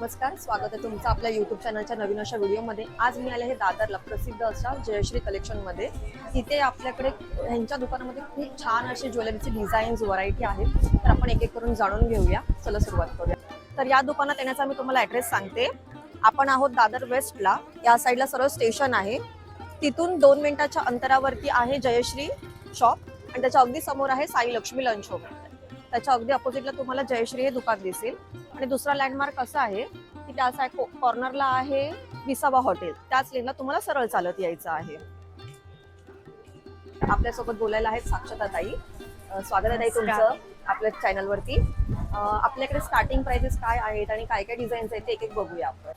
नमस्कार स्वागत आहे तुमचं आपल्या युट्यूब चॅनलच्या नवीन अशा व्हिडिओमध्ये. आज मी आले हे दादरला प्रसिद्ध अशा जयश्री कलेक्शनमध्ये इथे आपल्याकडे ह्यांच्या दुकानामध्ये खूप छान असे ज्वेलरीचे डिझाईन्स व्हरायटी आहेत. तर आपण एक एक करून जाणून घेऊया. चला सुरुवात करूया. तर या दुकानात येण्याचा मी तुम्हाला ॲड्रेस सांगते. आपण आहोत दादर वेस्टला या साईडला सर्व स्टेशन आहे. तिथून दोन मिनिटाच्या अंतरावरती आहे जयश्री शॉप आणि त्याच्या अगदी समोर आहे साई लक्ष्मी लंच होम त्याच्या अगदी अपोजिटला तुम्हाला जयश्री हे दुकान दिसेल. आणि दुसरा लँडमार्क असा आहे की त्या कॉर्नरला आहे विसावा हॉटेल त्याच लेनला तुम्हाला सरळ चालत यायचं आहे. आपल्यासोबत बोलायला आहेत साक्षता ताई स्वागत आहे ताई तुमचं आपल्या चॅनल वरती. अं, आपल्याकडे स्टार्टिंग प्राइसेस काय आहेत आणि काय काय डिझाईन्स आहेत ते एक एक बघूया आपण.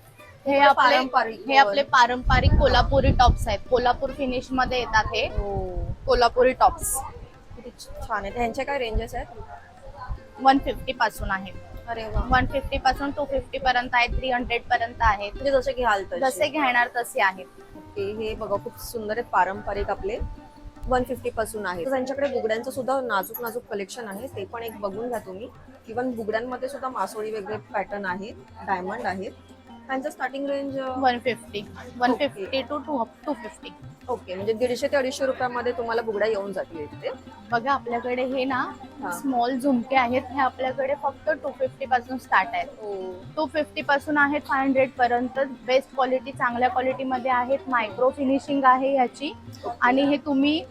हे आपले पारंपरिक हे आपले पारंपरिक कोल्हापुरी टॉप्स आहेत. कोल्हापूर फिनिशमध्ये येतात हे. हो. कोल्हापुरी टॉप्स किती छान आहेत. ह्यांचे काय रेंजेस आहेत? वन फिफ्टी पासून आहेत अरे वन फिफ्टी पासून टू फिफ्टी पर्यंत आहेत थ्री हंड्रेड पर्यंत आहेत म्हणजे जसे घ्याल तसे. जसे घेणार तसे आहेत ओके हे बघा खूप सुंदर आहेत पारंपरिक आपले. वन फिफ्टी पासून आहे. त्यांच्याकडे बुगड्यांचं सुद्धा नाजूक नाजूक कलेक्शन आहे. ते पण एक बघून घ्या तुम्ही. इव्हन बुगड्यांमध्ये सुद्धा मासोळी वेगळे पॅटर्न आहेत डायमंड आहेत. त्यांचं starting range one fifty one Okay. Fifty two two two fifty okay म्हणजे दीडशे ते अडीचशे रुपयामध्ये तुम्हाला बुगड्या येऊन जातील इथे. बघा आपल्याकडे हे ना हा. स्मॉल झुमके आहेत. हे आपल्याकडे फक्त टू फिफ्टी पासून स्टार्ट आहेत. टू फिफ्टी पासून आहेत फाय हंड्रेड पर्यंत. बेस्ट क्वालिटी चांगल्या क्वालिटीमध्ये आहेत. मायक्रो फिनिशिंग आहे ह्याची. आणि हे तुम्ही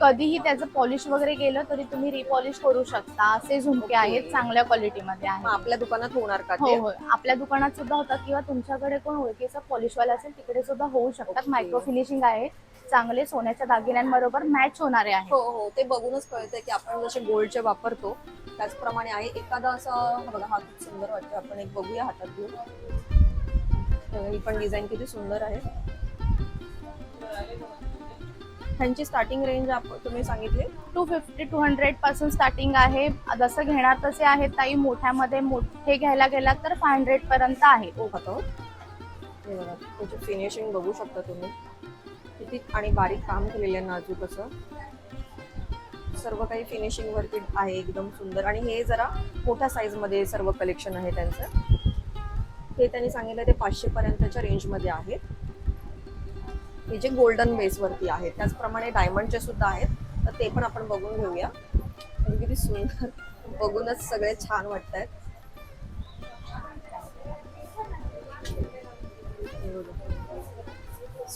कधीही त्याचं पॉलिश वगैरे केलं तरी तुम्ही रिपॉलिश करू शकता. असे झुमके. आहेत चांगल्या क्वालिटीमध्ये मग आहेत. आपल्या दुकानात होणार का हो ते? हो आपल्या दुकानात सुद्धा होतात किंवा तुमच्याकडे कोण ओळखीचा पॉलिशवाला असेल तिकडे सुद्धा होऊ शकतात. Okay. मायक्रो फिनिशिंग आहे. चांगले सोन्याच्या दागिन्यांबरोबर मॅच होणारे आहे हो हो ते बघूनच कळतंय की आपण जसे गोल्डचे वापरतो त्याचप्रमाणे आहे एखादा असं हा बघा हा खूप सुंदर वाटतं आपण एक बघूया हातात घेऊन. ही पण डिझाईन किती सुंदर आहे. ह्यांची स्टार्टिंग रेंज तुम्ही सांगितले. टू फिफ्टी टू हंड्रेडपासून स्टार्टिंग आहे. जसं घेणार तसे आहेत ताई. मोठ्यामध्ये मोठे घ्यायला गेलात तर फाय हंड्रेड पर्यंत आहे. ओ हे. बघा त्याची फिनिशिंग बघू शकता तुम्ही. व्यवस्थित आणि बारीक काम केलेलं आहे नाजूक असं सर्व काही फिनिशिंग वरती आहे एकदम सुंदर. आणि हे जरा मोठ्या साईजमध्ये सर्व कलेक्शन आहे त्यांचं. हे त्यांनी सांगितलं ते पाचशे पर्यंतच्या रेंज आहेत. हे जे गोल्डन बेसवरती आहेत त्याचप्रमाणे डायमंडचे सुद्धा आहेत तर ते पण आपण बघून घेऊया. किती सुंदर. बघूनच सगळे छान वाटत आहेत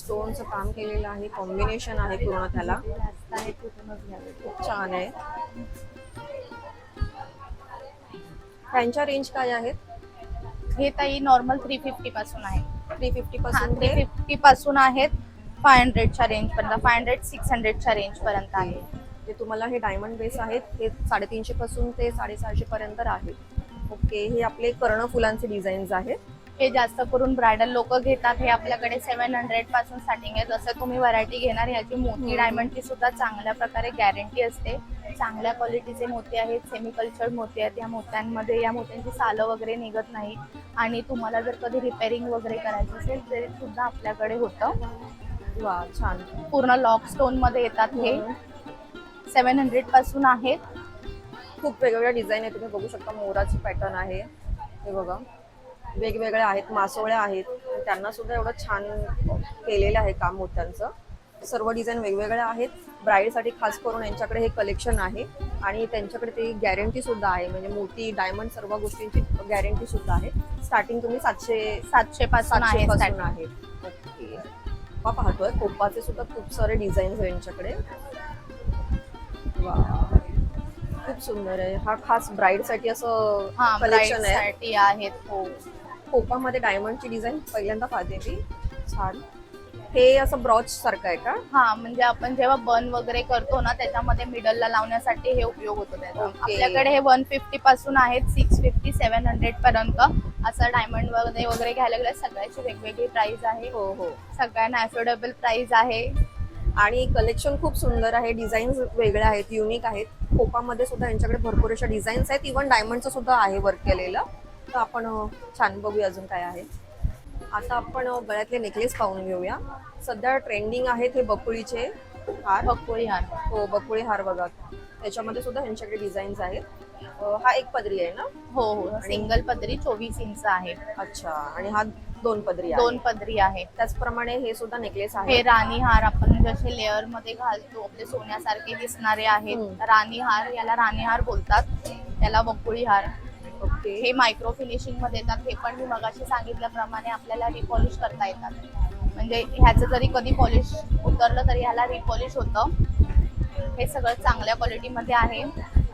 स्टोनचं काम केलेलं आहे. कॉम्बिनेशन आहे पूर्ण त्याला. खूप छान आहे. त्यांच्या रेंज काय आहेत? हे ताई नॉर्मल थ्री फिफ्टी पासून आहे. थ्री फिफ्टी पासून थ्री ते फिफ्टी पासून आहेत. फाय हंड्रेडच्या रेंज पर्यंत फाय हंड्रेड सिक्स हंड्रेडच्या रेंज पर्यंत आहे. जे तुम्हाला हे डायमंड बेस आहेत. हे साडेतीनशे पासून ते साडेसहाशे पर्यंत आहेत ओके हे आपले कर्ण फुलांचे डिझाईन्स आहेत. हे जास्त करून ब्रायडल लोक घेतात हे आपल्याकडे सेव्हन हंड्रेडपासून स्टार्टिंग आहे. जसं तुम्ही व्हरायटी घेणार ह्याची मोती. डायमंडची सुद्धा चांगल्या प्रकारे गॅरंटी असते. चांगल्या क्वालिटीचे मोती आहेत सेमी कल्चर्ड मोती आहेत. या मोत्यांमध्ये या मोत्यांची सालं वगैरे निघत नाही आणि तुम्हाला जर कधी रिपेअरिंग वगैरे करायचं असेल तरी सुद्धा आपल्याकडे होतं. वा छान. पूर्ण लॉक स्टोनमध्ये येतात हे. सेव्हन हंड्रेडपासून आहेत. खूप वेगवेगळ्या डिझाईन आहे तुम्ही बघू शकता मोराची पॅटर्न आहे. हे बघा. वेगवेगळ्या आहेत मासोळ्या आहेत. त्यांना सुद्धा एवढं छान केलेलं आहे काम मोत्यांचं सर्व डिझाईन वेगवेगळ्या आहेत. ब्राईडसाठी खास करून यांच्याकडे हे कलेक्शन आहे. आणि त्यांच्याकडे ते गॅरंटी सुद्धा आहे. म्हणजे मोती डायमंड सर्व गोष्टींची गॅरंटी सुद्धा आहे. स्टार्टिंग तुम्ही सातशे सातशे पासून आहे ओके पाहतोय. कोपाचे सुद्धा खूप सारे डिझाईन्स आहे यांच्याकडे. वा खूप सुंदर आहे. हा खास ब्राईडसाठी असं कलेक्शन आहे. आहेत. हो. कोपामध्ये डायमंडची डिझाईन पहिल्यांदा पाहते मी. छान. हे असं ब्रॉच सारखं आहे का? हा म्हणजे आपण जेव्हा बन वगैरे करतो ना त्याच्यामध्ये मिडलला लावण्यासाठी हे उपयोग होतो त्याचा. Okay. आपल्याकडे हे वन फिफ्टी पासून आहेत सिक्स फिफ्टी सेव्हन हंड्रेड पर्यंत असं डायमंड वगैरे वगैरे घ्यायला गेलं सगळ्याची वेगवेगळी प्राइस आहे. हो हो. सगळ्यांना अफोर्डेबल प्राइस आहे. आणि कलेक्शन खूप सुंदर आहे डिझाईन्स वेगळ्या आहेत युनिक आहेत. कोपामध्ये सुद्धा यांच्याकडे भरपूर अशा डिझाईन्स आहेत इव्हन डायमंडचं सुद्धा आहे वर्क केलेलं. तर आपण छान बघूया अजून काय आहे. आता आपण गळ्यातले नेकलेस पाहून घेऊया. सध्या ट्रेंडिंग आहेत हे बकुळीचे हार. बकुळी हार. हो बकुळी हार बघा. त्याच्यामध्ये सुद्धा ह्यांच्याकडे डिझाईन्स आहेत. अं, हा एक पदरी आहे ना? हो हो. सिंगल पदरी चोवीस इंच आहे. अच्छा. आणि हा दोन पदरी आहे. दोन पदरी आहे. त्याचप्रमाणे हे सुद्धा नेकलेस हे आहे राणी हार आपण जसे लेअरमध्ये घालतो आपले सोन्यासारखे दिसणारे आहेत. हम्म. राणी हार याला राणी हार बोलतात. त्याला वकुळी हार. ओके. हे मायक्रो फिनिशिंगमध्ये येतात हे पण मी मगाशी सांगितल्याप्रमाणे आपल्याला रिपॉलिश करता येतात. म्हणजे ह्याचं जरी कधी पॉलिश उतरलं तरी ह्याला रिपॉलिश होतं. हे सगळं चांगल्या क्वालिटीमध्ये आहे.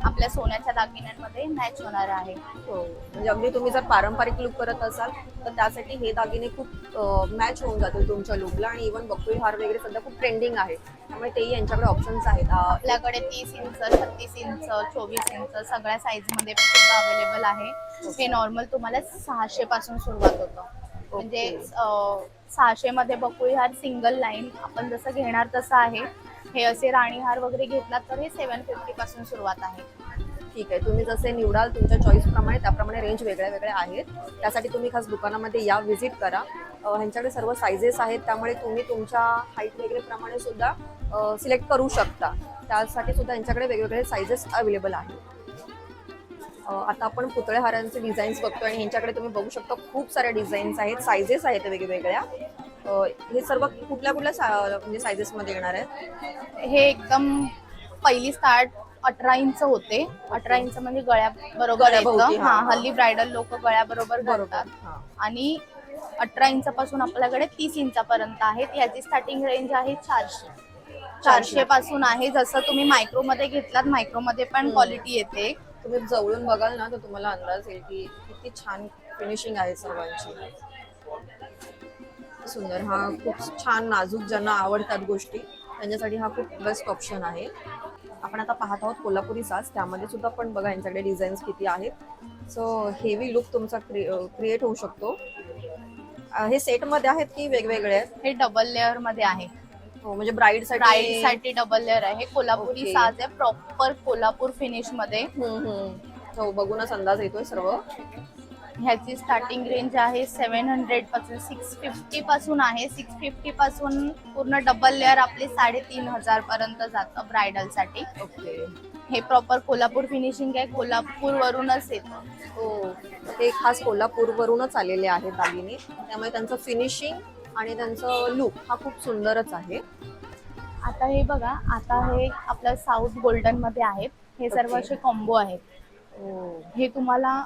आपल्या सोन्याच्या दागिन्यांमध्ये मॅच होणार आहे. हो. म्हणजे अगदी तुम्ही जर पारंपरिक लुक करत असाल तर त्यासाठी हे दागिने खूप मॅच होऊन जातील तुमच्या लुकला आणि इव्हन बकुळी हार वगैरे सध्या खूप ट्रेंडिंग आहे. त्यामुळे तेही यांच्याकडे ऑप्शन्स आहेत. आपल्याकडे तीस इंच छत्तीस इंच चोवीस इंच सगळ्या साईजमध्ये सुद्धा अवेलेबल आहे. हे नॉर्मल तुम्हाला सहाशे पासून सुरुवात होतं. म्हणजे. सहाशे मध्ये बकुळी हार सिंगल लाईन आपण जसं घेणार तसं आहे. हे असे राणीहार वगैरे घेतलात तर हे सेवन फिफ्टी पासून सुरुवात आहे. ठीक आहे तुम्ही जसे निवडाल तुमच्या चॉईस प्रमाणे त्याप्रमाणे रेंज वेगळ्या वेगळ्या आहेत. त्यासाठी तुम्ही खास दुकानामध्ये या व्हिजिट करा. ह्यांच्याकडे सर्व सायझेस आहेत त्यामुळे तुम्ही तुमच्या हाईट वगैरे प्रमाणे सुद्धा सिलेक्ट करू शकता. त्यासाठी सुद्धा यांच्याकडे वेगवेगळे सायझेस अवेलेबल आहेत. आता आपण पुतळे हारांचे डिझाईन्स बघतो आणि ह्यांच्याकडे तुम्ही बघू शकता खूप साऱ्या डिझाईन्स आहेत सायझेस आहेत वेगवेगळ्या. हे सर्व कुठल्या कुठल्या सा- म्हणजे सायझेसमध्ये येणार आहेत? हे एकदम पहिली स्टार्ट अठरा इंच होते. अठरा इंच म्हणजे गळ्या बरोबर गळ्याभोवती, हा, हा हा. हल्ली ब्रायडल लोक गळ्या बरोबर हां. आणि अठरा इंचापासून आपल्याकडे तीस इंचापर्यंत आहेत. याची स्टार्टिंग रेंज आहे चारशे. चारशे. पासून आहे. जसं तुम्ही मायक्रो मध्ये घेतलात मायक्रो मध्ये पण हम्म. क्वालिटी येते. तुम्ही जवळून बघाल ना तर तुम्हाला अंदाज येईल की किती छान फिनिशिंग आहे सर्वांची. सुंदर. हा खूप छान नाजूक ज्यांना आवडतात गोष्टी त्यांच्यासाठी हा खूप बेस्ट ऑप्शन आहे. आपण आता पाहत आहोत कोल्हापुरी साज. त्यामध्ये सुद्धा पण बघा यांच्याकडे डिझाईन्स किती आहेत. सो हेवी लुक तुमचा क्रिएट होऊ शकतो. हे सेटमध्ये आहेत की वेगवेगळे आहेत? हे डबल लेअरमध्ये आहे. हो म्हणजे ब्राईडसाठी डबल लेअर आहे. कोल्हापुरी. साज आहे. प्रॉपर कोल्हापूर फिनिशमध्ये. हो बघूनच अंदाज येतोय सर्व. ह्याची स्टार्टिंग रेंज आहे सेव्हन हंड्रेडपासून सिक्स फिफ्टी पासून आहे. सिक्स फिफ्टी पासून पूर्ण डबल लेअर आपले साडेतीन हजार पर्यंत जातं ब्रायडलसाठी. ओके हे प्रॉपर कोल्हापूर फिनिशिंग आहे. कोल्हापूर वरूनच येतं. हो. ते खास कोल्हापूरवरूनच आलेले आहेत दागिने. त्यामुळे त्यांचं फिनिशिंग आणि त्यांचं लुक हा खूप सुंदरच आहे. आता हे बघा आता हे आपलं साऊथ गोल्डनमध्ये आहेत. हे सर्व. असे कॉम्बो आहेत. हे तुम्हाला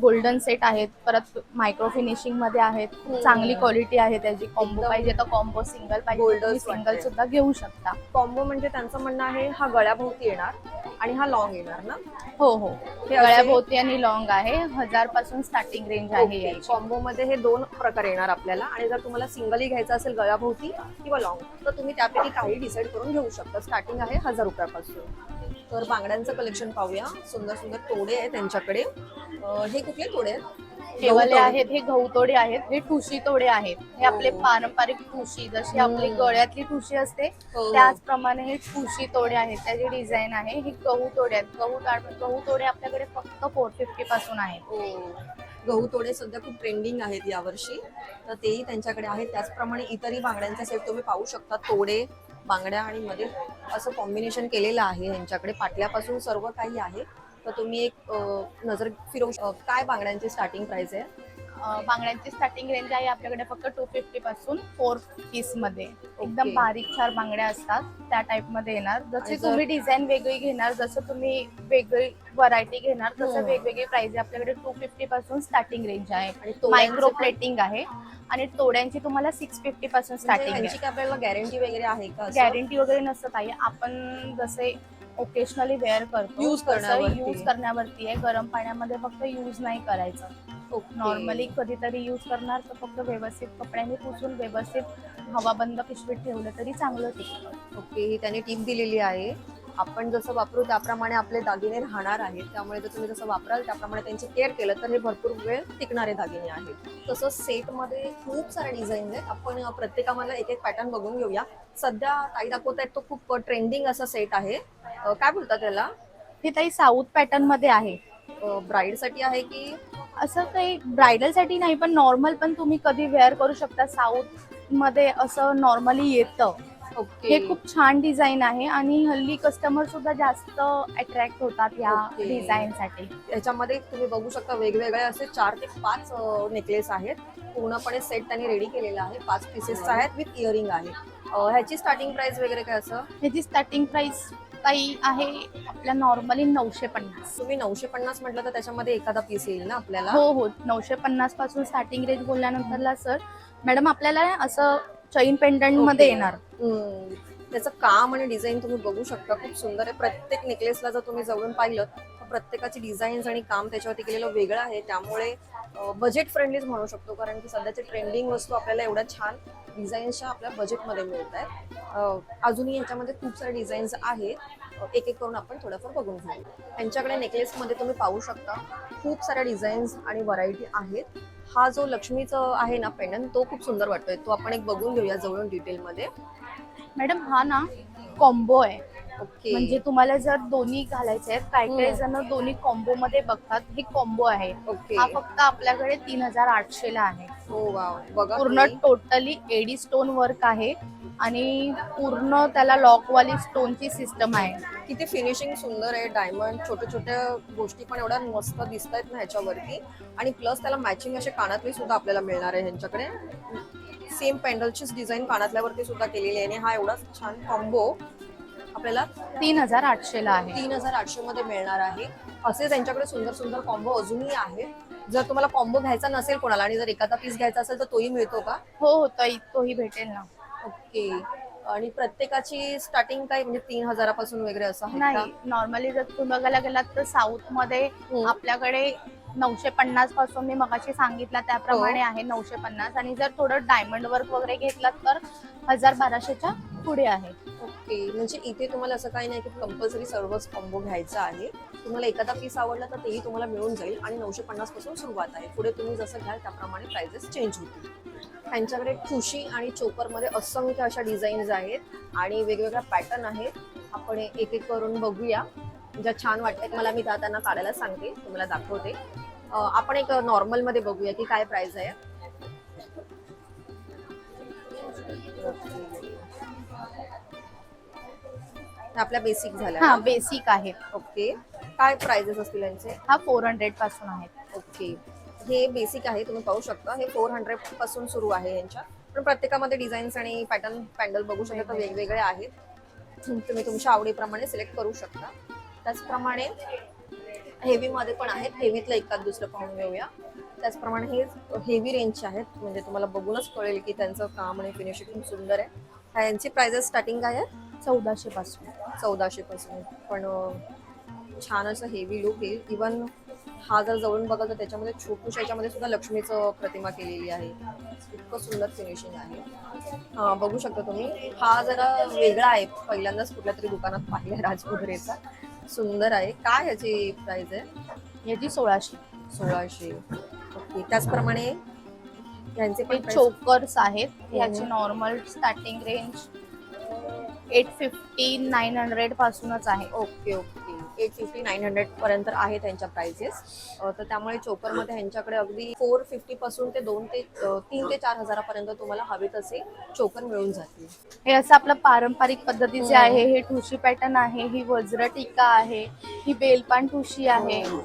गोल्डन सेट आहेत परत मायक्रो फिनिशिंगमध्ये आहेत. चांगली क्वालिटी आहे त्याची. कॉम्बो पाहिजे तर कॉम्बो सिंगल पाहिजे Goldच सिंगल. सुद्धा घेऊ शकता. कॉम्बो म्हणजे त्यांचं म्हणणं आहे हा गळ्याभोवती येणार आणि हा लॉंग येणार ना? हो हो. हे असे- गळ्याभोवती आणि लॉंग आहे. हजारपासून स्टार्टिंग रेंज आहे याची. कॉम्बो मध्ये हे दोन प्रकार येणार आपल्याला. आणि जर तुम्हाला सिंगली घ्यायचं असेल गळ्याभोवती किंवा लॉंग तर तुम्ही त्यापैकी काही डिसाईड करून घेऊ शकता. स्टार्टिंग आहे हजार रुपयापासून. तर बांगड्यांचं कलेक्शन पाहूया. सुंदर सुंदर तोडे आहेत त्यांच्याकडे. हे कुठले तोडे आहेत? हे आहेत हे गहू तोडे आहेत हे ठुशी तोडे आहेत. हे आपले हो. पारंपरिक ठुशी जशी आपली हम्म. गळ्यातली ठुशी असते हो. त्याचप्रमाणे हे ठुशी तोडे आहेत. त्याची डिझाईन आहे. हे गहू तोडे आहेत. गहू ताड- गहू तोडे आपल्याकडे फक्त फोर फिफ्टी पासून आहेत. हो. गहू तोडे सध्या खूप ट्रेंडिंग आहेत यावर्षी. तर तेही त्यांच्याकडे आहेत. त्याचप्रमाणे इतरही बांगड्यांचे सेट तुम्ही पाहू शकता. तोडे बांगड्या आणि मध्ये असं कॉम्बिनेशन केलेलं आहे यांच्याकडे. पाटल्यापासून सर्व काही आहे. तर तुम्ही एक नजर फिरवू काय बांगड्यांची स्टार्टिंग प्राइस आहे? बांगड्यांची स्टार्टिंग रेंज आहे आपल्याकडे फक्त टू फिफ्टी पासून फोर पीसमध्ये. एकदम. बारीक चार बांगड्या असतात त्या टाइपमध्ये येणार. जसे तुम्ही डिझाईन वेगळी घेणार जसं तुम्ही वेगळी व्हरायटी घेणार तसं हम्म. वेगवेगळी प्राइस आपल्याकडे टू फिफ्टी पासून स्टार्टिंग रेंज आहे. मायक्रो प्लेटिंग आहे. आणि तोड्यांची तुम्हाला सिक्स फिफ्टी पासून म्हणजे स्टार्टिंग काय आपल्याला गॅरंटी वगैरे आहे का? गॅरंटी वगैरे नसत आहे आपण जसे ओकेशनली वेअर करतो. Use करण्यावरती. यूज करण्यावरती. आहे. गरम पाण्यामध्ये फक्त यूज नाही करायचं. Okay. नॉर्मली कधीतरी यूज करणार तर फक्त व्यवस्थित कपड्याने पुसून व्यवस्थित हवाबंद पिशवीत ठेवलं तरी चांगलं टिकतं. ओके ही त्याने टीप दिलेली आहे. आपण जसं वापरू त्याप्रमाणे आपले दागिने राहणार आहेत. त्यामुळे जर तुम्ही जसं वापराल त्याप्रमाणे त्यांची केअर केलं तर हे भरपूर वेळ टिकणारे दागिने आहेत. तसंच सेटमध्ये खूप साऱ्या डिझाईन आहेत. आपण प्रत्येकामध्ये एक एक पॅटर्न बघून घेऊया. सध्या ताई दाखवत आहेत तो खूप ट्रेंडिंग असा सेट आहे. अं, काय बोलतात त्याला? हे ताई साऊथ पॅटर्नमध्ये आहे. ब्राईडसाठी आहे की? असं काही ब्रायडलसाठी नाही पण नॉर्मल पण तुम्ही कधी वेअर करू शकता. साऊथमध्ये असं नॉर्मली येतं. ओके. हे खूप छान डिझाईन आहे आणि हल्ली कस्टमर सुद्धा जास्त अट्रॅक्ट होतात या Okay. डिझाईन साठी. याच्यामध्ये तुम्ही बघू शकता वेगवेगळे असे चार ते पाच नेकलेस आहेत. पूर्णपणे सेट त्यांनी रेडी केलेला आहे. पाच पीसेस आहेत विथ इयरिंग आहे. ह्याची स्टार्टिंग प्राइस वगैरे काय असं? ह्याची स्टार्टिंग प्राइस काही आहे आपल्या नॉर्मली नऊशे पन्नास. तुम्ही नऊशे पन्नास म्हटलं तर त्याच्यामध्ये एखादा पीस येईल ना आपल्याला? हो हो. नऊशे पन्नासपासून स्टार्टिंग रेंज बोलल्यानंतरला सर मॅडम आपल्याला असं चैन पेंडंटमध्ये. येणार. त्याचं काम आणि डिझाईन तुम्ही बघू शकता. खूप सुंदर आहे. प्रत्येक नेकलेसला जर तुम्ही जवळून पाहिलं प्रत्येकाची डिझाईन्स आणि काम त्याच्यावरती केलेलं वेगळं आहे. त्यामुळे बजेट फ्रेंडलीच म्हणू शकतो कारण की सध्याचे ट्रेंडिंग वस्तू आपल्याला एवढ्या छान डिझाईन्सच्या आपल्या बजेटमध्ये मिळत आहेत. अजूनही याच्यामध्ये खूप सारे डिझाईन्स आहेत. एक एक करून आपण थोडंफार बघून घेऊ. त्यांच्याकडे नेकलेसमध्ये तुम्ही पाहू शकता खूप साऱ्या डिझाईन्स आणि व्हरायटी आहेत. हा जो लक्ष्मीचं आहे ना पेंडन तो खूप सुंदर वाटतोय. तो आपण एक बघून घेऊया जवळून डिटेलमध्ये मॅडम हा ना कॉम्बो आहे. ओके. म्हणजे तुम्हाला जर दोन्ही घालायचे आहेत काही काही. जण दोन्ही कॉम्बो मध्ये बघतात हे कॉम्बो आहे. हा फक्त आपल्याकडे तीन हजार आठशे ला आहे. हो वाव. बघा पूर्ण तुम्ही. टोटली एडी स्टोन वर्क आहे आणि पूर्ण त्याला लॉक वाली स्टोनची सिस्टम आहे. किती फिनिशिंग सुंदर आहे डायमंड छोट्या छोट्या गोष्टी पण एवढ्या मस्त दिसत आहेत ना ह्याच्यावरती. आणि प्लस त्याला मॅचिंग असे कानातले सुद्धा आपल्याला मिळणार आहे ह्यांच्याकडे. सेम पॅन्डलचीच डिझाईन कानातल्यावरती सुद्धा केलेली आहे आणि हा एवढा छान कॉम्बो आपल्याला तीन हजार आठशे ला आहे. तीन हजार आठशे मध्ये मिळणार आहे. असे त्यांच्याकडे सुंदर सुंदर कॉम्बो अजूनही आहेत. जर तुम्हाला कॉम्बो घ्यायचा नसेल कोणाला आणि जर एखादा पीस घ्यायचा असेल तर तोही मिळतो का? हो हो तोही तोही भेटेल ना. ओके. आणि प्रत्येकाची स्टार्टिंग काय? म्हणजे तीन हजारापासून वगैरे असं आहे का? नाही नॉर्मली जर तुम्ही बघायला गेलात तर साऊथमध्ये हम्म. आपल्याकडे नऊशे पन्नासपासून मी मगाशी सांगितलं त्याप्रमाणे हो. आहे नऊशे पन्नास. आणि जर थोडं डायमंड वर्क वगैरे घेतलात तर हजार बाराशेच्या पुढे आहे. ओके म्हणजे इथे तुम्हाला असं काही नाही की कंपल्सरी सर्वच कॉम्बो घ्यायचा आहे. तुम्हाला एखादा पीस आवडला तर तेही तुम्हाला मिळून जाईल आणि नऊशे पन्नासपासून सुरुवात आहे. पुढे तुम्ही जसं घ्याल त्याप्रमाणे प्राइजेस चेंज होतील. त्यांच्याकडे ठुशी आणि चोकरमध्ये असंख्य अशा डिझाईन्स आहेत आणि वेगवेगळ्या पॅटर्न आहेत. आपण एक एक करून बघूया. ज्या छान वाटतात मला मी त्या त्यांना काढायला सांगते तुम्हाला दाखवते. आपण एक नॉर्मलमध्ये बघूया की काय प्राइस आहे. आपल्या बेसिक झाल्या हा? बेसिक आहे. ओके काय प्राइजेस असतील यांचे? हा फोर हंड्रेडपासून आहे. ओके हे बेसिक आहे तुम्ही पाहू शकता. हे फोर हंड्रेडपासून सुरू आहे यांच्या. पण प्रत्येकामध्ये डिझाईन्स आणि पॅटर्न पॅन्डल बघू शकता वेगवेगळे आहेत. तुम्ही तुमच्या आवडीप्रमाणे सिलेक्ट करू शकता. त्याचप्रमाणे हेवी मध्ये पण आहेत. हेवीतलं एखाद दुसरं पाहून घेऊया. त्याचप्रमाणे हे हेवी रेंजचे आहेत. म्हणजे तुम्हाला बघूनच कळेल की त्यांचं काम आणि फिनिशिंग सुंदर आहे. यांची प्राइजेस स्टार्टिंग काय आहे चौदाशे पासून. चौदाशे पासून. पण छान असं हेवी लुक येईल इवन हा जर जवळून बघाल तर त्याच्यामध्ये छोटूशा याच्यामध्ये सुद्धा लक्ष्मीचं प्रतिमा केलेली आहे. इतकं सुंदर फिनिशिंग आहे. हा, बघू शकता तुम्ही. हा जरा वेगळा आहे. पहिल्यांदाच कुठल्या तरी दुकानात पाहिलाय राजमुद्रेचा सुंदर आहे. काय ह्याची प्राइस आहे? याची सोळाशे. सोळाशे. ओके. त्याचप्रमाणे यांचे पण हे चोकर्स आहेत. याची हम्म. Normal starting range eight fifty nine hundred पासूनच आहे. Okay okay. Eight fifty nine hundred पर्यंत आहे त्यांच्या प्राइसेस तर त्यामुळे चोकरमध्ये ह्यांच्याकडे अगदी फोर फिफ्टी पासून ते दोन ते अ, तीन ते चार हजारापर्यंत तुम्हाला हवे तसे चोकर मिळून जातील. हे असं आपलं पारंपरिक पद्धतीचे हम्म. आहे हे ठुशी पॅटर्न आहे ही वज्र टीका आहे ही बेलपान ठुशी आहे. हो.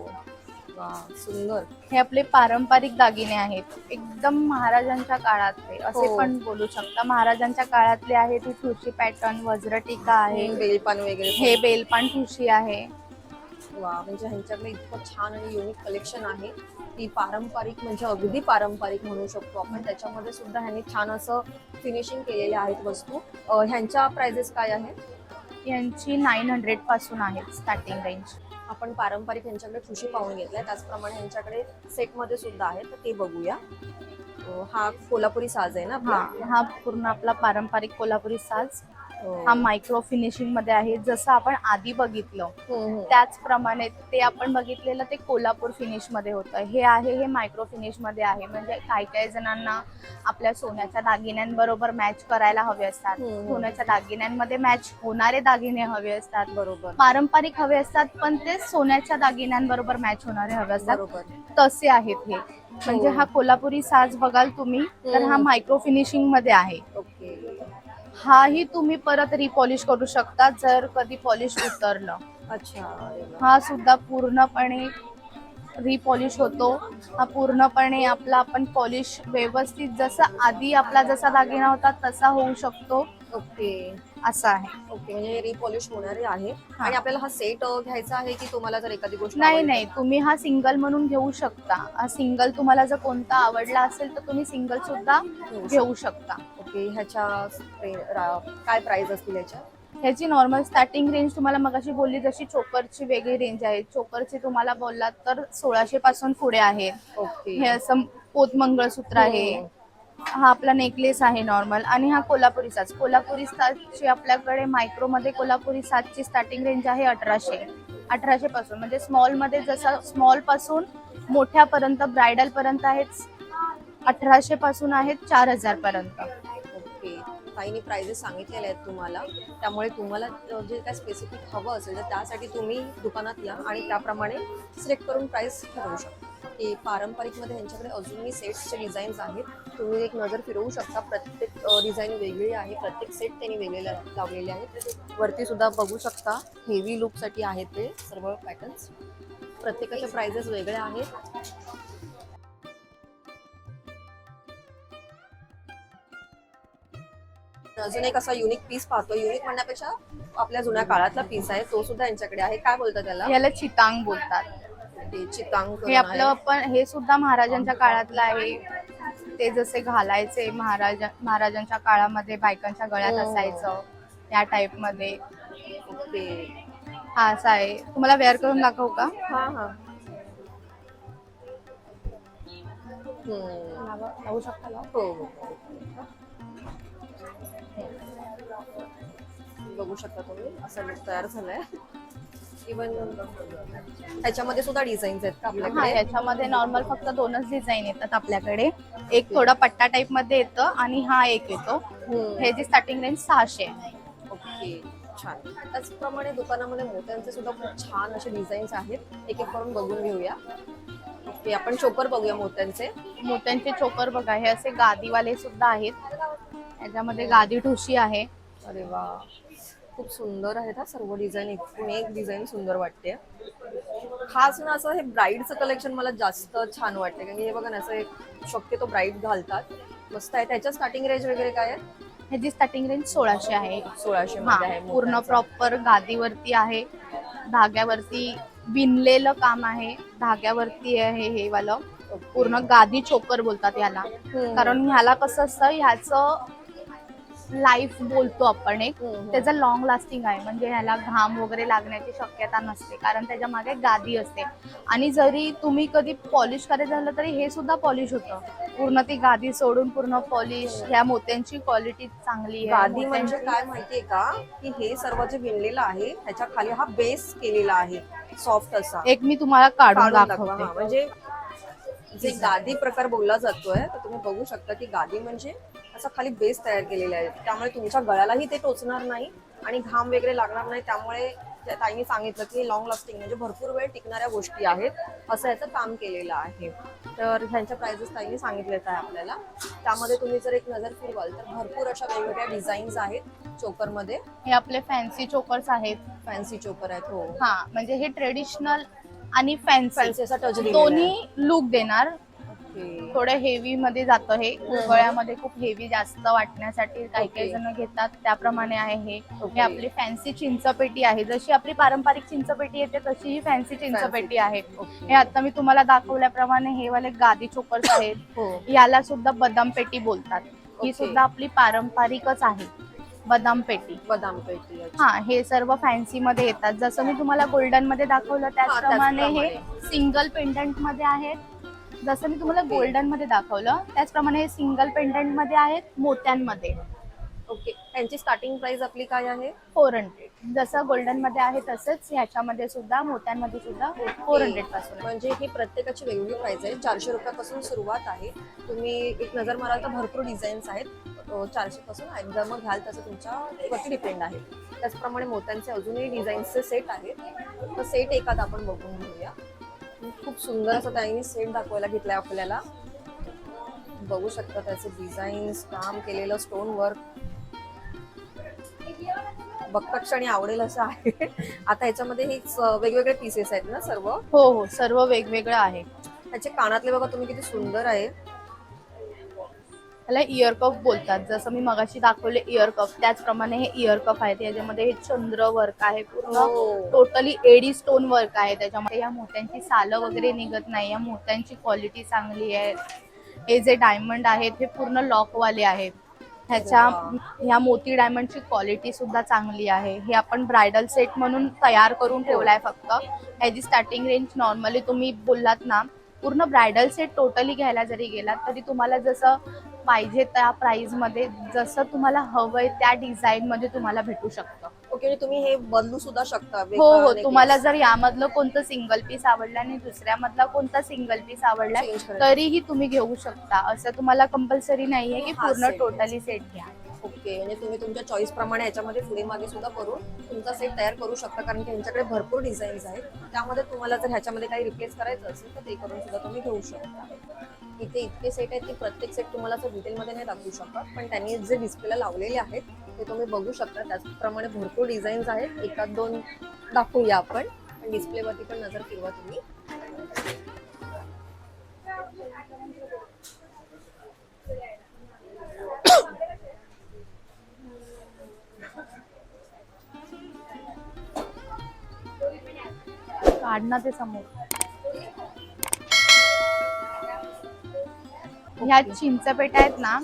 वा, सुंदर हे आपले पारंपरिक दागिने आहेत. एकदम महाराजांच्या काळातले असे हो. पण बोलू शकता. महाराजांच्या काळातले आहेत ही ठुशी पॅटर्न वज्र टीका आहे बेलपान वगैरे हे बेलपान ठुशी आहे. वा म्हणजे ह्यांच्याकडे इतकं छान आणि युनिक कलेक्शन आहे. ती पारंपरिक म्हणजे अगदी पारंपरिक म्हणू शकतो आपण. त्याच्यामध्ये सुद्धा ह्यांनी छान असं फिनिशिंग केलेले आहेत वस्तू. अ, ह्यांच्या प्राइजेस काय आहेत? यांची नाईन हंड्रेडपासून आहेत स्टार्टिंग रेंज आपण पारंपरिक यांच्याकडे ठुशी पाहून घेतलाय. त्याचप्रमाणे यांच्याकडे सेटमध्ये सुद्धा आहे तर ते बघूया. हा कोल्हापुरी साज आहे ना हा हा पूर्ण आपला पारंपरिक कोल्हापुरी साज. हो. हा मायक्रो फिनिशिंगमध्ये आहे. जसं आपण आधी बघितलं हम्म, हम्म. त्याचप्रमाणे ते आपण बघितलेलं ते कोल्हापूर फिनिशमध्ये होतं. हे आहे हे मायक्रो फिनिशमध्ये आहे. म्हणजे काही काही जणांना आपल्या सोन्याच्या दागिन्यांबरोबर मॅच करायला हवे असतात. सोन्याच्या दागिन्यांमध्ये मॅच होणारे दागिने हवे असतात. बरोबर. पारंपरिक हवे असतात पण ते सोन्याच्या दागिन्यांबरोबर मॅच होणारे हवे असतात. बरोबर. तसे आहेत हे. म्हणजे हो. हा कोल्हापुरी साज बघाल तुम्ही तर हा. मायक्रो फिनिशिंगमध्ये आहे. हाही तुम्ही परत रिपॉलिश करू शकता जर कधी पॉलिश उतरलं. अच्छा. हा सुद्धा पूर्णपणे रिपॉलिश होतो. हा पूर्णपणे आपला आपण पॉलिश व्यवस्थित जसा आधी आपला जसा दागिना होता तसा होऊ शकतो. ओके. असा आहे. ओके म्हणजे रिपॉलिश होणारे आहे. आणि आपल्याला हा सेट घ्यायचा आहे की तुम्हाला जर एखादी गोष्ट नाही आवडली नाही. तुम्ही हा सिंगल म्हणून घेऊ शकता. हा सिंगल तुम्हाला जर कोणता आवडला असेल तर तुम्ही सिंगल सुद्धा घेऊ शकता. ओके ह्याच्या रा- काय प्राइस असतील याच्या? ह्याची नॉर्मल स्टार्टिंग रेंज तुम्हाला मगाशी बोलली जशी चोकरची वेगळी रेंज आहे. चोकरची तुम्हाला बोललात तर सोळाशे पासून पुढे आहे. ओके. हे असं पोत मंगळसूत्र आहे. हो. हा आपला नेकलेस आहे नॉर्मल आणि हा कोल्हापुरी साज. कोल्हापुरी साजची आपल्याकडे मायक्रोमध्ये कोल्हापुरी साजची स्टार्टिंग रेंज आहे अठराशे. अठराशे पासून. म्हणजे स्मॉलमध्ये जसं स्मॉलपासून मोठ्यापर्यंत ब्रायडल पर्यंत आहेत अठराशे पासून आहेत चार हजार पर्यंत. ओके ताईने प्राइजेस सांगितलेले आहेत तुम्हाला. त्यामुळे तुम्हाला जे काय स्पेसिफिक हवं असेल तर त्यासाठी तुम्ही दुकानात या आणि त्याप्रमाणे सिलेक्ट करून प्राइस ठरवू शकता. की पारंपरिकमध्ये यांच्याकडे अजूनही सेट्सचे डिझाईन्स आहेत. तुम्ही एक नजर फिरवू शकता. प्रत्येक डिझाईन वेगळी आहे. प्रत्येक सेट त्यांनी वेगळे लावलेले आहेत. वरती सुद्धा बघू शकता. हेवी लुकसाठी आहेत ते सर्व पॅटर्न्स. प्रत्येकाचे प्राइजेस वेगळे आहेत. अजून एक असा युनिक पीस पाहतो. युनिक म्हणण्यापेक्षा आपल्या जुन्या काळातला पीस आहे. तो सुद्धा यांच्याकडे आहे. काय बोलतात त्याला? याला चितांग बोलतात. चितांग हे आपलं. पण हे सुद्धा महाराजांच्या काळातलं आहे ते जसे घालायचे महाराजा महाराजांच्या काळामध्ये बायकांच्या गळ्यात हो. असायचं या टाइपमध्ये ओके हा असा आहे तुम्हाला वेअर करून दाखवू का हा हा. लावू शकता. हो हो. बघू शकता तुम्ही असा लुक तयार झालाय इवन त्याच्यामध्ये सुद्धा डिझाईन्स आहेत का हा आपल्याकडे? याच्यामध्ये नॉर्मल फक्त दोनच डिझाईन येतात आपल्याकडे. एक थोडा पट्टा टाइपमध्ये येतं आणि हा एक येतो. हम्म. हे जी स्टार्टिंग रेंज सहाशे आहे. ओके छान. त्याचप्रमाणे दुकानामध्ये मोत्यांचे सुद्धा खूप छान असे डिझाईन्स आहेत. एक एक करून बघून घेऊया. ओके आपण चोकर बघूया मोत्यांचे. मोत्यांचे चोकर बघा हे असे गादीवाले सुद्धा आहेत. याच्यामध्ये गादी ठुशी आहे. अरे वा. खूप सुंदर आहेत हा सर्व डिझाईन एकूण एक डिझाईन सुंदर वाटते. खास ना असं हे ब्राईडचं कलेक्शन मला जास्त छान वाटते कारण की हे बघा ना असं एक शक्यतो ब्राईड घालतात. मस्त आहे. त्याच्या स्टार्टिंग रेंज वगैरे काय आहे? ह्याची स्टार्टिंग रेंज सोळाशे आहे. सोळाशे हा मध्ये आहे पूर्ण. प्रॉपर गादीवरती आहे. धाग्यावरती विणलेलं काम आहे. धाग्यावरती आहे हे वालं. पूर्ण गादी चोकर बोलतात याला. कारण ह्याला कसं असतं ह्याचं लाईफ बोलतो आपण एक. हम्म, हम्म. त्याचं लॉंग लास्टिंग आहे. म्हणजे ह्याला घाम वगैरे लागण्याची शक्यता नसते. कारण त्याच्यामागे गादी असते. आणि जरी तुम्ही कधी पॉलिश करायचं झालं तरी हे सुद्धा पॉलिश होतं. पूर्ण ती गादी सोडून पूर्ण पॉलिश ह्या मोत्यांची क्वालिटी चांगली आहे गादी म्हणजे काय माहितीये का? की हे सर्व जे विणलेलं आहे त्याच्याखाली हा बेस केलेला आहे. सॉफ्ट असा. एक मी तुम्हाला काढून काढून दाखवा दाखवते. हा, म्हणजे जे गादी प्रकार बोलला जातोय तर तुम्ही बघू शकता की गादी म्हणजे असा खाली बेस तयार केलेला आहे. त्यामुळे तुमच्या गळ्यालाही ते टोचणार नाही आणि घाम वगैरे लागणार नाही. त्यामुळे त्या ताईने सांगितलं की लॉंग लास्टिंग म्हणजे भरपूर वेळ टिकणाऱ्या गोष्टी आहेत. असं याचं काम केलेलं आहे. तर ह्यांच्या प्राइजेस ताईने सांगितलेत आहे आपल्याला. त्यामध्ये तुम्ही जर एक नजर फिरवाल तर भरपूर अशा वेगवेगळ्या डिझाईन्स आहेत चोकरमध्ये. हे आपले फॅन्सी चोकर्स आहेत. फॅन्सी चोकर आहेत हो. हा म्हणजे हे ट्रेडिशनल आणि फॅन्सी फॅन्सी असा टच दोन्ही लुक देणार. थोडं हेवी मध्ये जातं हे. गळ्यामध्ये खूप हेवी जास्त वाटण्यासाठी काही काही. जण घेतात. त्याप्रमाणे आहे हे. हे आपली फॅन्सी चिंचपेटी आहे. जशी आपली पारंपरिक चिंचपेटी येते तशी ही फॅन्सी चिंचपेटी आहे. हे आता मी तुम्हाला दाखवल्याप्रमाणे हे वाले गादी चोकर्स आहेत. हो. याला सुद्धा बदाम पेटी बोलतात. ही. सुद्धा आपली पारंपरिकच आहे. बदाम पेटी. बदाम पेटी. हा हे सर्व फॅन्सी मध्ये येतात. जसं मी तुम्हाला गोल्डनमध्ये दाखवलं त्याचप्रमाणे हे. सिंगल पेंडंटमध्ये आहेत जसं मी तुम्हाला. गोल्डनमध्ये दाखवलं त्याचप्रमाणे सिंगल पेंडंटमध्ये आहेत मोत्यांमध्ये. ओके त्यांची स्टार्टिंग प्राइस आपली काय आहे? फोर हंड्रेड जसं गोल्डनमध्ये आहे तसंच ह्याच्यामध्ये सुद्धा मोत्यांमध्ये सुद्धा फोर हंड्रेडपासून आहे. म्हणजे ही प्रत्येकाची वेगवेगळी प्राइस आहे. चारशे रुपयापासून सुरुवात आहे. तुम्ही एक नजर माराल तर भरपूर डिझाईन्स आहेत. चारशे पासून आहेत जर मग घ्याल तसं तुमच्या वरती डिपेंड आहे. त्याचप्रमाणे मोत्यांचे अजूनही डिझाईन्सचे सेट आहेत. तर सेट एखादा आपण बघून घेऊया. खूप सुंदर असं त्यांनी सेट दाखवायला घेतलाय आपल्याला. बघू शकता त्याचे डिझाईन्स काम केलेलं स्टोन वर्क बघता क्षणी आवडेल असं आहे. आता ह्याच्यामध्ये हे वेगवेगळे पीसेस आहेत ना सर्व? हो हो सर्व वेगवेगळं आहे. त्याचे कानातले बघा तुम्ही किती सुंदर आहे. त्याला इयर कफ बोलतात. जसं मी मगाशी दाखवले इयर कफ त्याचप्रमाणे हे इयर कफ आहेत याच्यामध्ये हे चंद्र वर्क आहे पूर्ण. हो. टोटली एडी स्टोन वर्क आहे. त्याच्यामध्ये या मोत्यांची सालं वगैरे निघत नाही. या मोत्यांची क्वालिटी चांगली आहे. हे जे डायमंड आहेत हे पूर्ण लॉकवाले आहेत. ह्याच्या ह्या मोती डायमंडची क्वालिटी सुद्धा चांगली आहे. हे आपण ब्रायडल सेट म्हणून तयार करून ठेवलाय फक्त. ह्याची स्टार्टिंग रेंज नॉर्मली तुम्ही बोललात ना पूर्ण ब्रायडल सेट टोटली घ्यायला जरी गेलात तरी तुम्हाला जसं पाहिजे त्या प्राइसमध्ये जसं तुम्हाला हवंय त्या डिझाईन मध्ये तुम्हाला भेटू शकतं. ओके म्हणजे तुम्ही हे बदलू सुद्धा शकता हो वेगळा हो necklace तुम्हाला जर यामधलं कोणतं सिंगल पीस आवडलं आणि दुसऱ्यामधला कोणता सिंगल पीस आवडला change करायचं. तरीही तुम्ही घेऊ शकता. असं तुम्हाला कंपल्सरी नाहीये की हा, पूर्ण set. टोटली सेट घ्या. ओके म्हणजे तुम्ही तुमच्या चॉईस प्रमाणे याच्यामध्ये पुढे मागे सुद्धा करून तुमचा सेट तयार करू शकता कारण की यांच्याकडे भरपूर डिझाईन्स आहेत. त्यामध्ये तुम्हाला जर ह्याच्यामध्ये काही रिप्लेस करायचं असेल तर ते करून सुद्धा तुम्ही घेऊ शकता. इथे इतके सेट आहेत की प्रत्येक सेट तुम्हाला असं डिटेलमध्ये नाही दाखवू शकत पण त्यांनी जे डिस्प्लेला लावलेले आहेत ते तुम्ही बघू शकता. त्याचप्रमाणे भरपूर डिझाईन्स आहेत. एकात दोन दाखवूया आपण. पण डिस्प्लेवरती पण नजर फिरवा तुम्ही. काढणं ते समोर. ह्या चिंचपेट्या आहेत ना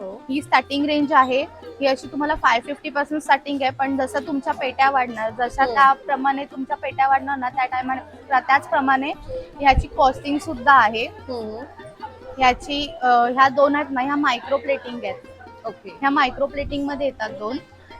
हो. ही स्टार्टिंग रेंज आहे. ही अशी तुम्हाला फाय फिफ्टी पासून स्टार्टिंग आहे. पण जसं तुमच्या पेट्या वाढणार जशा हो. त्याप्रमाणे तुमच्या पेट्या वाढणार ना त्या टायमाने त्याचप्रमाणे ह्याची कॉस्टिंग सुद्धा आहे. हम्म. ह्याची ह्या दोन आहेत ना ह्या मायक्रो प्लेटिंग आहेत. ओके. ह्या मायक्रो प्लेटिंगमध्ये येतात दोन.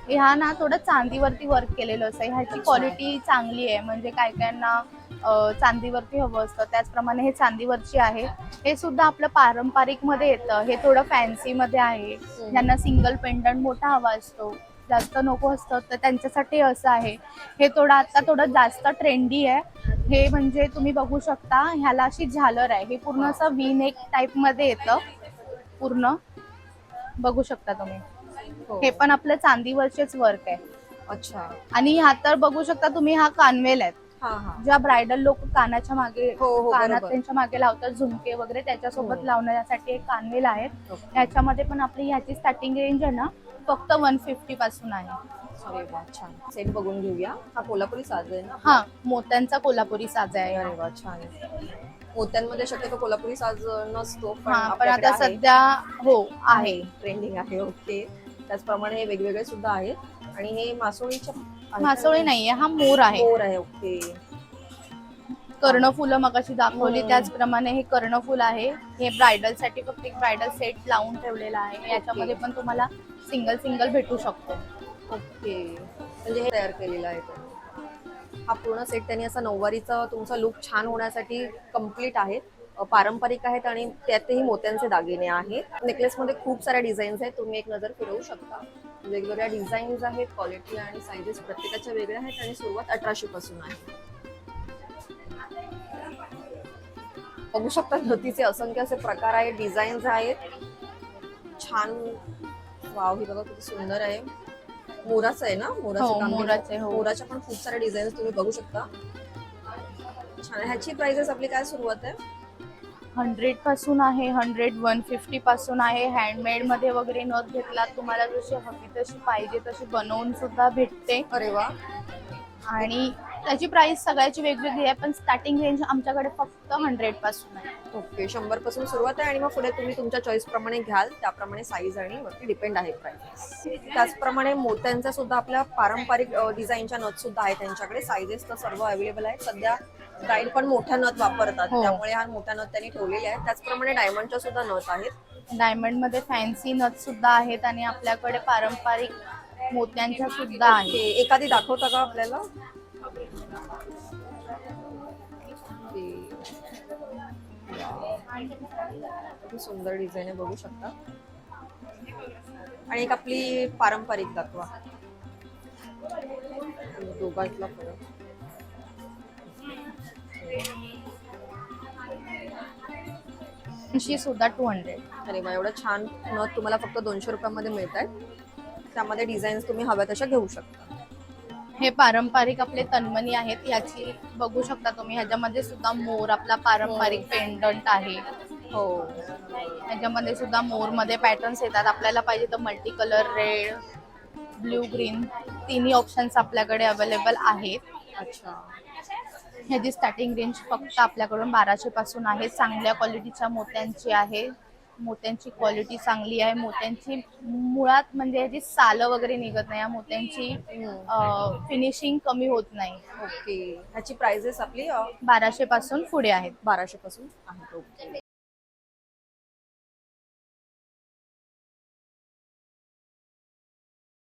ह्या ना थोडं चांदीवरती वर्क केलेलं असतं ह्याची. क्वालिटी चांगली आहे. म्हणजे काय कायांना अं, चांदीवरती हवं असतं. त्याचप्रमाणे हे चांदीवरची आहे. हे सुद्धा आपलं पारंपरिकमध्ये येतं. हे थोडं फॅन्सी मध्ये आहे ज्यांना सिंगल पेंडंट मोठा हवा असतो जास्त नको असतं तर त्यांच्यासाठी असं आहे. हे थोडं आता थोडं जास्त ट्रेंडी आहे. हे म्हणजे तुम्ही बघू शकता ह्याला अशी झालर आहे. हे पूर्ण असं वी नेक टाईपमध्ये येतं. पूर्ण. बघू शकता तुम्ही. हो. हे पण आपलं चांदीवरचेच वर्क आहे. अच्छा. आणि हा तर बघू शकता तुम्ही हा कानवेल आहे. हा ज्या ब्रायडल लोक कानाच्या मागे हो, हो, कानात. त्यांच्या मागे लावतात झुमके वगैरे त्याच्यासोबत हो. लावण्यासाठी एक कानवेल आहेत ओके. ह्याच्यामध्ये पण आपली ह्याची स्टार्टिंग रेंज आहे ना फक्त वन फिफ्टी पासून आहे अरे वा छान सेट बघून घेऊया हा कोल्हापुरी साज आहे ना हा मोत्यांचा कोल्हापुरी साज आहे अरे वा छान मोत्यांमध्ये शक्यतो कोल्हापुरी साज नसतो पण हा पण आपल्याकडे आता आहे. सध्या हो आहे आहे ट्रेंडिंग आहे ओके त्याचप्रमाणे हे वेगवेगळे सुद्धा आहेत आणि हे मासोळीच्या? मासोळी नाहीये हा मोर आहे. मोर आहे ओके. कर्णफुलं मगाशी दाखवली. त्याचप्रमाणे हे कर्णफुल आहे. हे ब्रायडलसाठी फक्त एक ब्रायडल सेट लावून ठेवलेला आहे. याच्यामध्ये पण तुम्हाला सिंगल सिंगल भेटू शकतो. ओके. म्हणजे हे तयार केलेलं आहे. हा पूर्ण सेट त्यांनी असा नऊवारीचा तुमचा लुक छान होण्यासाठी कंप्लीट आहे. पारंपरिक आहेत आणि त्यातही मोत्यांचे दागिने आहेत. नेकलेसमध्ये खूप साऱ्या डिझाईन्स आहेत. तुम्ही एक नजर फिरवू शकता. वेगवेगळ्या डिझाईन्स आहेत क्वालिटी आणि सायझेस प्रत्येकाच्या वेगळ्या आहेत आणि सुरुवात अठराशे पासून आहे. बघू शकता धोतीचे असंख्य असे प्रकार आहेत डिझाईन्स आहेत. छान. वाव ही बघा किती सुंदर आहे. मोराचं आहे ना? मोराचं हो. मोराचं हो. मोराच्या पण खूप साऱ्या डिझाईन्स तुम्ही बघू शकता. छान. ह्याची प्राइसेस आपली काय सुरुवात आहे? हंड्रेडपासून आहे हंड्रेड वन फिफ्टी पासून आहे. हँडमेडमध्ये वगैरे नथ घेतला तुम्हाला जशी हवी तशी पाहिजे तशी बनवून सुद्धा भेटते. अरे वा. आणि त्याची प्राइस सगळ्याची वेगवेगळी आहे पण स्टार्टिंग रेंज आमच्याकडे फक्त हंड्रेडपासून आहे. ओके शंभरपासून सुरुवात आहे आणि मग पुढे तुम्ही तुमच्या चॉईस प्रमाणे घ्याल त्याप्रमाणे साईज आणि वरती डिपेंड आहे प्राइस त्याचप्रमाणे मोत्यांच्या सुद्धा आपल्या पारंपरिक डिझाईनच्या नथ सुद्धा आहेत त्यांच्याकडे. साईजेस तर सर्व अवेलेबल आहेत. सध्या ब्राईड पण मोठ्या नथ वापरतात. हो. त्यामुळे हा मोठ्या नथ त्यांनी ठेवलेल्या आहेत त्याचप्रमाणे डायमंडच्या सुद्धा नथ आहेत. डायमंडमध्ये फॅन्सी नथ सुद्धा आहेत आणि आपल्याकडे पारंपरिक मोत्यांच्या सुद्धा आहेत. एखादी दाखवता का आपल्याला? सुंदर डिझाईन आहे बघू शकता. आणि एक आपली पारंपरिक दाखवा. दोघांतला फरक. शी सुद्धा टू हंड्रेड अरे वा एवढं छान नथ तुम्हाला फक्त दोनशे रुपयामध्ये मिळत आहेत त्यामध्ये डिझाईन्स तुम्ही हव्या तशा घेऊ शकता. हे पारंपरिक आपले तन्मणी आहेत याची बघू शकता तुम्ही. ह्याच्यामध्ये सुद्धा मोर आपला पारंपरिक पेंडंट आहे. हो. ह्याच्यामध्ये सुद्धा मोरमध्ये पॅटर्न्स येतात. आपल्याला पाहिजे तर multi colour red blue green तिन्ही ऑप्शन्स आपल्याकडे अवेलेबल आहेत. अच्छा. ह्याची स्टार्टिंग रेंज फक्त आपल्याकडून बाराशे पासून आहे चांगल्या क्वालिटीच्या मोत्यांची आहे. मोत्यांची क्वालिटी चांगली आहे. मोत्यांची मुळात म्हणजे ह्याची सालं वगैरे निघत नाही या मोत्यांची फिनिशिंग कमी होत नाही. ओके. ह्याची प्राइजेस आपली बाराशे पासून पुढे आहेत. बाराशे पासून आहेत. ओके.